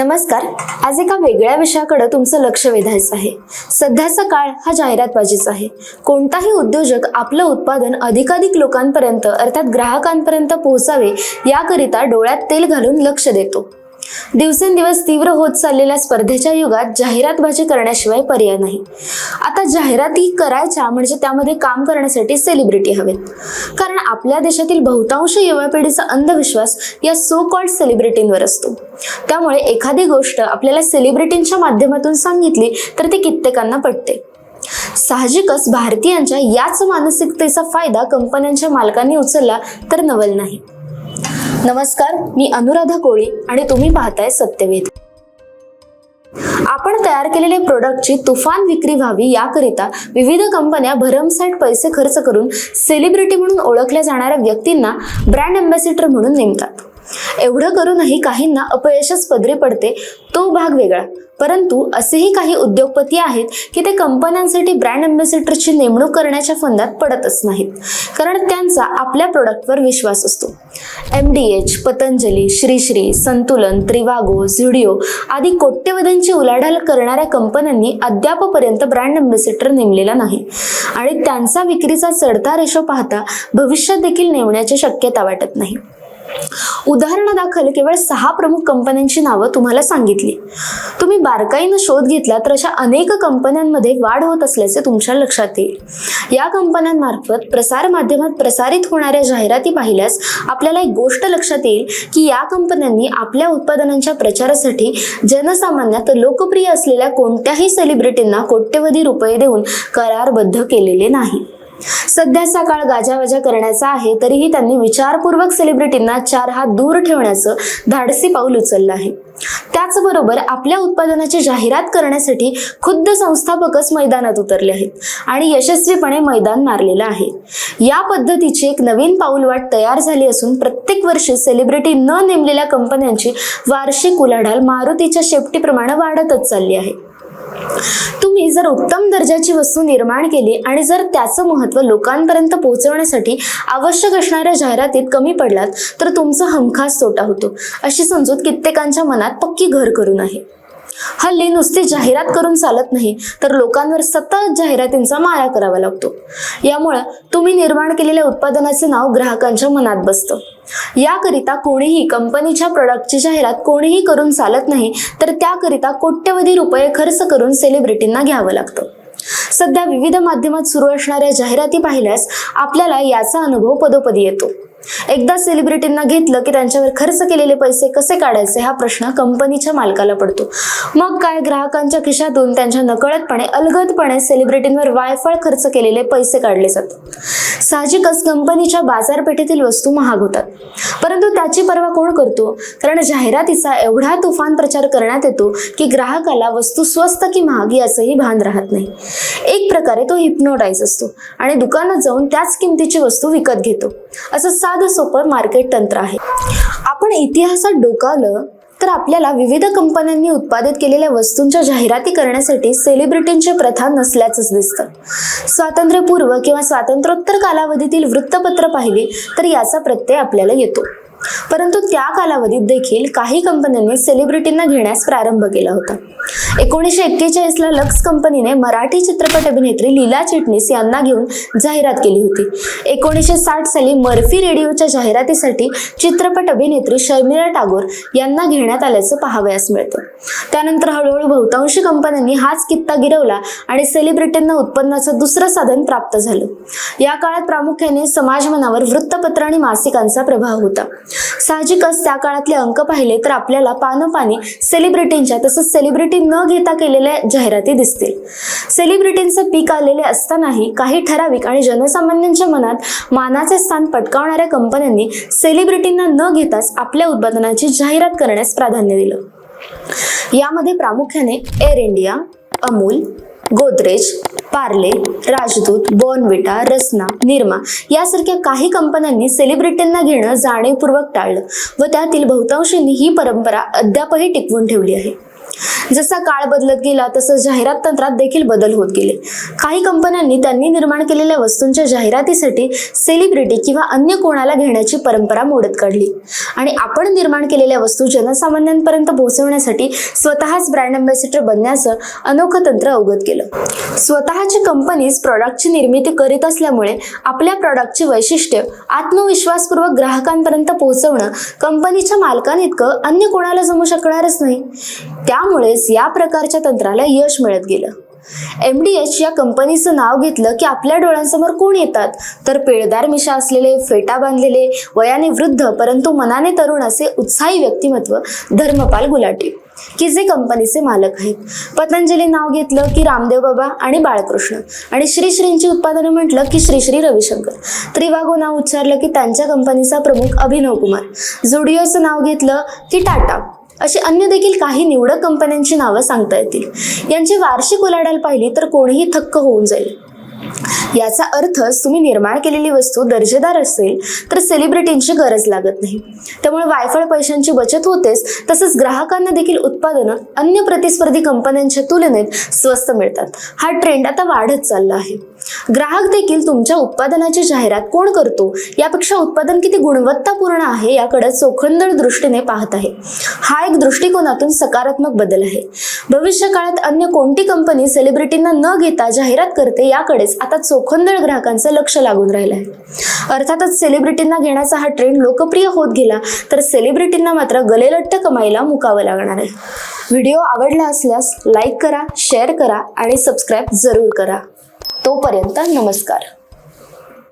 नमस्कार. आज एका वेगळ्या विषयाकडे तुमचं लक्ष वेधायचं आहे. सध्याचा काळ हा जाहिरातबाजीचा आहे. कोणताही उद्योजक आपलं उत्पादन अधिकाधिक लोकांपर्यंत अर्थात ग्राहकांपर्यंत पोहोचावे याकरिता डोळ्यात तेल घालून लक्ष देतो. दिवसेंदिवस तीव्र होत चाललेल्या स्पर्धेच्या युगात जाहिरातबाजी करण्याशिवाय पर्याय नाही. आता जाहिराती करायच्या म्हणजे त्यामध्ये काम करण्यासाठी सेलिब्रिटी हवेत. कारण आपल्या देशातील बहुतांश युवा पिढीचा अंधविश्वास या सो कॉल्ड सेलिब्रिटींवर असतो. त्यामुळे एखादी गोष्ट आपल्याला सेलिब्रिटींच्या माध्यमातून सांगितली तर ती कित्येकांना पटते. साहजिकच भारतीयांच्या याच मानसिकतेचा फायदा कंपन्यांच्या मालकांनी उचलला तर नवल नाही. नमस्कार मी अनुराधा कोळी आणि तुम्ही पाहताय सत्यवेद आपण तयार केलेले प्रोडक्टची तुफान विक्री व्हावी याकरिता विविध कंपन्या भरमसाठ पैसे खर्च करून सेलिब्रिटी म्हणून ओळखल्या जाणाऱ्या व्यक्तींना ब्रँड अँबॅसिडर म्हणून नेमतात. एवढं करूनही काहींना अपयशच पदरी पडते तो भाग वेगळा. परंतु असेही काही उद्योगपती आहेत की ते कंपन्यांसाठी ब्रँड अँबॅसिडरची नेमणूक करण्याच्या फंदात पडतच नाहीत. कारण त्यांचा आपल्या प्रोडक्टवर विश्वास असतो. M D H Patanjali Shri Shri Santulan Trivago झिडिओ आदी कोट्यवधींची उलाढाल करणाऱ्या कंपन्यांनी अद्यापपर्यंत ब्रँड अँबॅसिडर नेमलेला नाही. आणि त्यांचा विक्रीचा चढता रेशो पाहता भविष्यात देखील नेमण्याची शक्यता वाटत नाही. उदाहरणादाखल केवळ सहा प्रमुख कंपन्यांची नावं तुम्हाला सांगितली. तुम्ही बारकाईनं शोध घेतला तर अशा अनेक कंपन्यांमध्ये वाढ होत असल्याचे तुमच्या लक्षात येईल. या कंपन्यांमार्फत प्रसार माध्यमात प्रसारित होणाऱ्या जाहिराती पाहिल्यास आपल्याला एक गोष्ट लक्षात येईल की या कंपन्यांनी आपल्या उत्पादनांच्या प्रचारासाठी जनसामान्यात लोकप्रिय असलेल्या कोणत्याही सेलिब्रिटींना कोट्यवधी रुपये देऊन करारबद्ध केलेले नाही. सध्याचा काळ गाजावाजा करण्याचा आहे तरीही त्यांनी विचारपूर्वक सेलिब्रिटींना चार हात दूर ठेवण्याचं धाडसी पाऊल उचललं आहे. त्याचबरोबर आपल्या उत्पादनाची जाहिरात करण्यासाठी खुद्द संस्थापकच मैदानात उतरले आहेत आणि यशस्वीपणे मैदान मारलेलं आहे. या पद्धतीची एक नवीन पाऊलवाट तयार झाली असून प्रत्येक वर्षी सेलिब्रिटी न नेमलेल्या कंपन्यांची वार्षिक उलाढाल मारुतीच्या शेपटीप्रमाणे वाढतच चालली आहे. तुम्ही जर उत्तम दर्जाची वस्तू निर्माण केली आणि जर त्याचं महत्त्व लोकांपर्यंत पोहोचवण्यासाठी आवश्यक असणाऱ्या जाहिरातीत कमी पडलात तर तुमचा हमखास तोटा होतो. अशी समजूत कित्येकांच्या मनात पक्की घर करून आहे. हल्ली नुसती जाहिरात करून चालत नाही तर लोकांवर सतत जाहिरातींचा मारा करावा लागतो. यामुळं तुम्ही निर्माण केलेल्या उत्पादनाचे नाव ग्राहकांच्या मनात बसतं. याकरिता कोणीही कंपनीच्या प्रॉडक्टची जाहिरात कोणीही करून चालत नाही तर त्याकरिता कोट्यवधी रुपये खर्च करून सेलिब्रिटींना घ्यावं लागतं. सध्या विविध माध्यमात सुरू असणाऱ्या जाहिराती पाहिल्यास आपल्याला याचा अनुभव पदोपदी येतो. एकदा सेलिब्रिटींना घेतलं की त्यांच्यावर खर्च केलेले पैसे कसे काढायचे हा प्रश्न कंपनीच्या मालकाला पडतो. मग काय ग्राहकांच्या खिशातून त्यांच्या नकळतपणे अलगदपणे सेलिब्रिटींवर वायफळ खर्च केलेले पैसे काढले जातात. साहजिकच कंपनीच्या बाजारपेठेतील वस्तू महाग होतात. परंतु त्याची पर्वा कोण करतो? कारण जाहिरातीचा एवढा तुफान प्रचार करण्यात येतो की ग्राहकाला वस्तू स्वस्त की महाग याचंही भान राहत नाही. एक प्रकारे तो हिप्नोटाईज असतो आणि दुकानात जाऊन त्याच किमतीची वस्तू विकत घेतो. असं साधं सोपं मार्केट तंत्र आहे. आपण इतिहासात डोकावलं तर आपल्याला विविध कंपन्यांनी उत्पादित केलेल्या वस्तूंच्या जाहिराती करण्यासाठी सेलिब्रिटींची प्रथा नसल्याचंच दिसतं. स्वातंत्र्यपूर्व किंवा स्वातंत्र्योत्तर कालावधीतील वृत्तपत्र पाहिली तर याचा प्रत्यय आपल्याला येतो. परंतु त्या कालावधीत देखील काही कंपन्यांनी सेलिब्रिटींना घेण्यास प्रारंभ केला होता. एकोणीसशे एक्केचाळीसला लक्स कंपनीने मराठी चित्रपट अभिनेत्री लीला चिटणीस यांना घेऊन जाहिरात केली होती. एकोणीसशे साठ साली मर्फी रेडिओच्या जाहिरातीसाठी चित्रपट अभिनेत्री शर्मिला टागोर यांना घेण्यात आल्याचं पाहावयास मिळतं. त्यानंतर हळूहळू बहुतांशी कंपन्यांनी हाच कित्ता गिरवला आणि सेलिब्रिटींना उत्पन्नाचं दुसरं साधन प्राप्त झालं. या काळात प्रामुख्याने समाजमनावर वृत्तपत्र आणि मासिकांचा प्रभाव होता. साहजिकच त्या काळातले अंक पाहिले तर आपल्याला पानोपानी सेलिब्रिटींच्या तसंच सेलिब्रिटी न घेता केलेल्या जाहिराती दिसतील. सेलिब्रिटींचं पीक आलेले असतानाही काही ठराविक आणि जनसामान्यांच्या मनात मानाचे स्थान पटकावणाऱ्या कंपन्यांनी सेलिब्रिटींना न घेताच आपल्या उत्पादनाची जाहिरात करण्यास प्राधान्य दिलं. यामध्ये प्रामुख्याने Air India Amul Godrej Parle Rajdoot Bournvita Rasna Nirma यासारख्या काही कंपन्यांनी सेलिब्रिटींना घेणं जाणीवपूर्वक टाळलं व त्यातील बहुतांशींनी ही परंपरा अद्यापही टिकवून ठेवली आहे. जसा काळ बदलत गेला तसं जाहिरात तंत्रात देखील बदल होत गेले. काही कंपन्यांनी त्यांनी निर्माण केलेल्या वस्तूंच्या जाहिरातीसाठी सेलिब्रिटी किंवा अन्य कोणाला घेण्याची परंपरा मोडत काढली. आणि आपण निर्माण केलेल्या वस्तू जनसामान्यांपर्यंत पोहोचवण्यासाठी स्वतःच ब्रँड अँबॅसिडर बनण्याचं अनोखं तंत्र अवगत केलं. स्वतःची कंपनीज प्रॉडक्टची निर्मिती करीत असल्यामुळे आपल्या प्रॉडक्टची वैशिष्ट्य आत्मविश्वासपूर्वक ग्राहकांपर्यंत पोहोचवणं कंपनीच्या मालकांइतकं अन्य कोणाला जमू शकणारच नाही. त्यामुळेच या प्रकारच्या तंत्राला यश मिळत गेलं. एम डी एच या कंपनीचं नाव घेतलं की आपल्या डोळ्यांसमोर कोण येतात? तर पिळदार मिशा असलेले फेटा बांधलेले वयाने वृद्ध परंतु मनाने तरुण असे उत्साही व्यक्तिमत्व धर्मपाल गुलाटी की जे कंपनीचे मालक आहेत. पतंजली नाव घेतलं की रामदेव बाबा आणि बाळकृष्ण. आणि श्री श्रींची उत्पादनं म्हटलं की श्री श्री रविशंकर. त्रिवागो नाव उच्चारलं की त्यांच्या कंपनीचा प्रमुख अभिनव कुमार. झुडिओचं नाव घेतलं की टाटा. अशी अन्य देखील काही निवडक कंपन्यांची नावं सांगता येतील. यांची वार्षिक उलाढाल पाहिली तर कोणीही थक्क होऊन जाईल. याचा अर्थच तुम्ही निर्माण केलेली वस्तू दर्जेदार असेल तर सेलिब्रिटींची गरज लागत नाही. त्यामुळे वायफळ पैशांची बचत होतेच तसंच ग्राहकांना देखील उत्पादनं अन्य प्रतिस्पर्धी कंपन्यांच्या तुलनेत स्वस्त मिळतात. हा ट्रेंड आता वाढत चालला आहे. ग्राहक देखील तुमच्या उत्पादनाची जाहिरात कोण करतो? यापेक्षा उत्पादन किती गुणवत्तापूर्ण आहे याकडे चोखंदळ दृष्टीने पाहत आहे. हा एक दृष्टिकोनातून सकारात्मक बदल आहे. भविष्य काळात अन्य कोणती कंपनी सेलिब्रिटींना न घेता जाहिरात करते याकडेच आता चोखंदळ ग्राहकांचं लक्ष लागून राहिलं आहे. अर्थातच सेलिब्रिटींना घेण्याचा हा ट्रेंड लोकप्रिय होत गेला तर सेलिब्रिटींना मात्र गलेलट्ट कमाईला मुकावं लागणार आहे. व्हिडिओ आवडला असल्यास लाईक करा शेअर करा आणि सबस्क्राईब जरूर करा. तोपर्यंत नमस्कार.